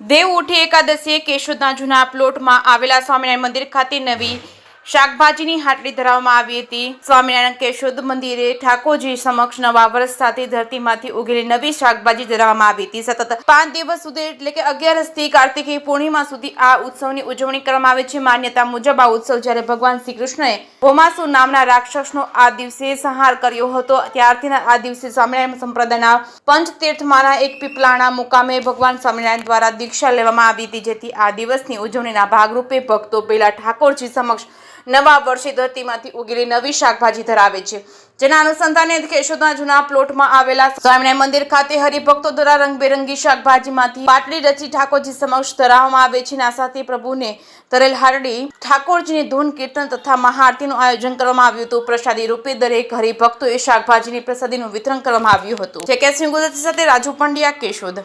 દેવ ઉઠી એકાદશીએ કેશોદના જૂના પ્લોટમાં આવેલા સ્વામિનારાયણ મંદિર ખાતે નવી શાકભાજીની હાટડી ધરાવવામાં આવી હતી. સ્વામિનારાયણ કેશોદ મંદિરે ઠાકોરજી સમક્ષ નવા વર્ષ સાથે ધરતીમાંથી ઉગેલી નવી શાકભાજી ધરાવવામાં આવી હતી. સતત પાંચ દિવસ સુધી એટલે કે અગિયારસથી કાર્તિકી પૂર્ણિમા સુધી આ ઉત્સવની ઉજવણી કરવામાં આવે છે. માન્યતા મુજબ આ ઉત્સવ જ્યારે ભગવાન શ્રી કૃષ્ણએ ભોમાસુર નામના રાક્ષસનો આ દિવસે સંહાર કર્યો હતો. ત્યારથી આ દિવસે સ્વામિનારાયણ સંપ્રદાયના પંચતીર્થમાંના એક પીપલાણા મુકામે ભગવાન સ્વામિનારાયણ દ્વારા દીક્ષા લેવામાં આવી હતી. જેથી આ દિવસની ઉજવણીના ભાગરૂપે ભક્તો પેલા ઠાકોરજી સમક્ષ નવા વર્ષે ધરતીમાંથી ઉગેલી નવી શાકભાજી ધરાવે છે. જેના અનુસંધાને કેશોદના જૂના પ્લોટમાં આવેલા સ્વામિનારાયણ મંદિર ખાતે હરિભક્તો દ્વારા રંગબેરંગી શાકભાજીમાંથી પાટલી રચી ઠાકોરજી સમક્ષ ધરાવવામાં આવે છે. આ સાથે પ્રભુને તરેલ હારડી, ઠાકોરજીની ધૂન, કીર્તન તથા મહાઆરતીનું આયોજન કરવામાં આવ્યું હતું. પ્રસાદી રૂપે દરેક હરિભક્તોએ શાકભાજીની પ્રસાદીનું વિતરણ કરવામાં આવ્યું હતું. જે કે સિંહ ગુજરાતી સાથે રાજુ પંડ્યા, કેશોદ.